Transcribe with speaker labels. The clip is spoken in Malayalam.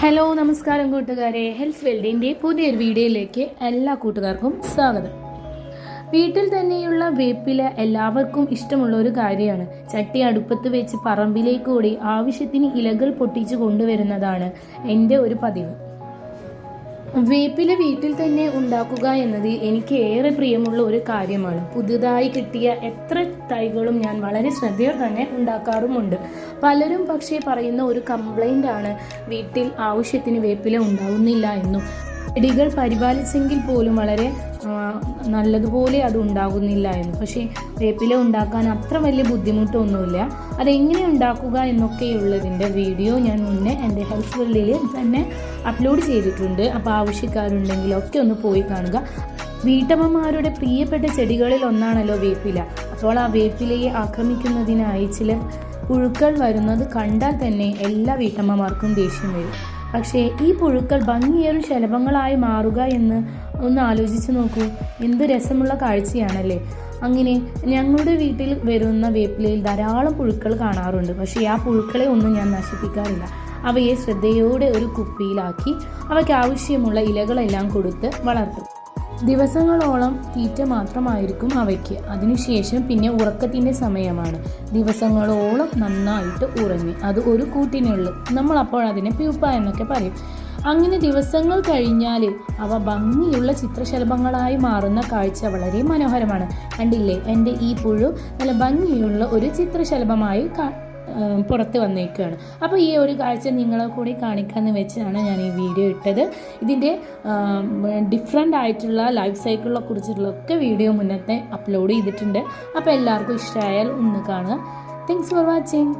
Speaker 1: ഹലോ നമസ്കാരം കൂട്ടുകാരെ. ഹെൽത്ത് വെൽഡിന്റെ പുതിയൊരു വീഡിയോയിലേക്ക് എല്ലാ കൂട്ടുകാർക്കും സ്വാഗതം. വീട്ടിൽ തന്നെയുള്ള വേപ്പില എല്ലാവർക്കും ഇഷ്ടമുള്ള ഒരു കാര്യമാണ്. ചട്ടി അടുപ്പത്ത് വെച്ച് പറമ്പിലേക്ക് ഓടി ആവശ്യത്തിന് ഇലകൾ പൊട്ടിച്ചു കൊണ്ടുവരുന്നതാണ് എന്റെ ഒരു പതിവ്. വേപ്പില വീട്ടിൽ തന്നെ ഉണ്ടാക്കുക എന്നത് എനിക്ക് ഏറെ പ്രിയമുള്ള ഒരു കാര്യമാണ്. പുതുതായി കിട്ടിയ എത്ര തൈകളും ഞാൻ വളരെ ശ്രദ്ധയോടെ തന്നെ ഉണ്ടാക്കാറുമുണ്ട്. പലരും പക്ഷേ പറയുന്ന ഒരു കംപ്ലൈന്റ് ആണ് വീട്ടിൽ ആവശ്യത്തിന് വേപ്പില ഉണ്ടാവുന്നില്ല എന്നും. ചെടികൾ പരിപാലിച്ചെങ്കിൽ പോലും വളരെ നല്ലതുപോലെ അത് ഉണ്ടാകുന്നില്ല എന്ന്. പക്ഷേ വേപ്പില ഉണ്ടാക്കാൻ അത്ര വലിയ ബുദ്ധിമുട്ടൊന്നുമില്ല. അതെങ്ങനെ ഉണ്ടാക്കുക എന്നൊക്കെയുള്ളതിന്റെ വീഡിയോ ഞാൻ മുന്നേ എന്റെ ഹെൽത്ത് വെള്ളിൽ തന്നെ അപ്ലോഡ് ചെയ്തിട്ടുണ്ട്. അപ്പോൾ ആവശ്യക്കാരുണ്ടെങ്കിൽ ഒക്കെ ഒന്ന് പോയി കാണുക. വീട്ടമ്മമാരുടെ പ്രിയപ്പെട്ട ചെടികളിൽ ഒന്നാണല്ലോ വേപ്പില. അപ്പോൾ ആ വേപ്പിലയെ ആക്രമിക്കുന്നതിനായി ചില പുഴുക്കൾ വരുന്നത് കണ്ടാൽ തന്നെ എല്ലാ വീട്ടമ്മമാർക്കും ദേഷ്യം വരും. പക്ഷേ ഈ പുഴുക്കൾ ഭംഗിയേറും ശലഭങ്ങളായി മാറുക എന്ന് ഒന്ന് ആലോചിച്ചു നോക്കൂ. എന്ത് രസമുള്ള കാഴ്ചയാണല്ലേ. അങ്ങനെ ഞങ്ങളുടെ വീട്ടിൽ വരുന്ന വേപ്പിലയിൽ ധാരാളം പുഴുക്കൾ കാണാറുണ്ട്. പക്ഷേ ആ പുഴുക്കളെ ഒന്നും ഞാൻ നശിപ്പിക്കാറില്ല. അവയെ ശ്രദ്ധയോടെ ഒരു കുപ്പിയിലാക്കി അവയ്ക്ക് ആവശ്യമുള്ള ഇലകളെല്ലാം കൊടുത്ത് വളർത്തും. ദിവസങ്ങളോളം തീറ്റ മാത്രമായിരിക്കും അവയ്ക്ക്. അതിനുശേഷം പിന്നെ ഉറക്കത്തിന്റെ സമയമാണ്. ദിവസങ്ങളോളം നന്നായിട്ട് ഉറങ്ങി. അത് ഒരു കൂട്ടിനുള്ളു നമ്മൾ അപ്പോൾ അതിനെ പ്യൂപ്പ എന്നൊക്കെ പറയും. അങ്ങനെ ദിവസങ്ങൾ കഴിഞ്ഞാൽ അവ ഭംഗിയുള്ള ചിത്രശലഭങ്ങളായി മാറുന്ന കാഴ്ച വളരെ മനോഹരമാണ്. കണ്ടില്ലേ? എന്റെ ഈ പുഴു നല്ല ഭംഗിയുള്ള ഒരു ചിത്രശലഭമായി പുറത്ത് വന്നേക്കുകയാണ് അപ്പോൾ ഈ ഒരു കാഴ്ച നിങ്ങളെ കൂടി കാണിക്കാമെന്ന് വെച്ചാണ് ഞാൻ ഈ വീഡിയോ ഇട്ടത്. ഇതിന്റെ ഡിഫറെന്റ് ആയിട്ടുള്ള ലൈഫ് സൈക്കിളിനെ കുറിച്ചിട്ടുള്ളൊക്കെ വീഡിയോ മുന്നത്തെ അപ്ലോഡ് ചെയ്തിട്ടുണ്ട്. അപ്പോൾ എല്ലാവർക്കും ഇഷ്ടമായാൽ ഒന്ന് കാണുക. Thanks for watching